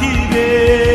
পাখি রে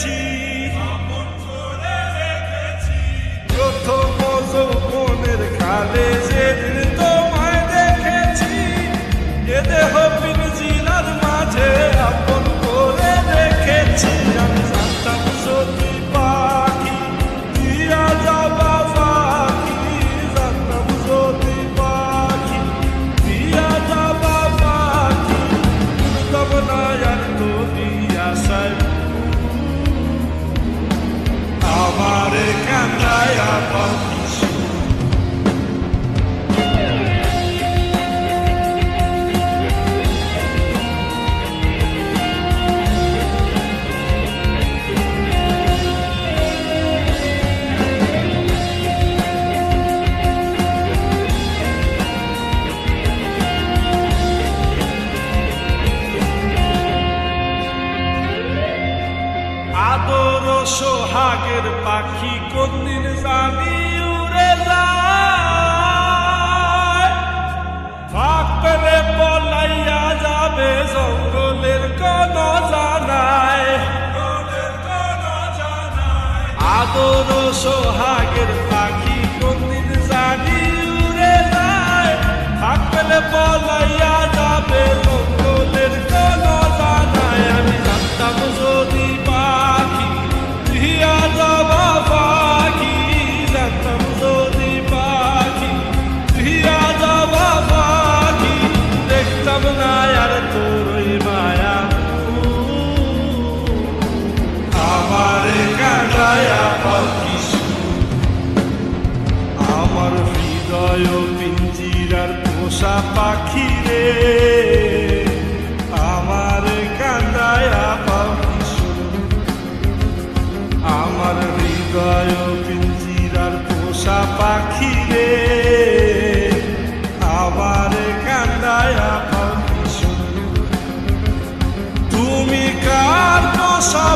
Jesus. I upon সোহাগের পাখি কোনদিন জানি উড়ে যায়। ফাঁক পেলে পলাইয়া যাবে জঙ্গলের কোন জানায় আদর সোহাগের পাখি কোনদিন জানি উড়ে যায়। ফাঁক পেলে পলাইয়া হয় পিঞ্জিরার পোষা পাখি রে আমার আমার হৃদয় পিঞ্জিরার পোষা পাখি রে আমার কান্দায় পাও তুমি কার পোষা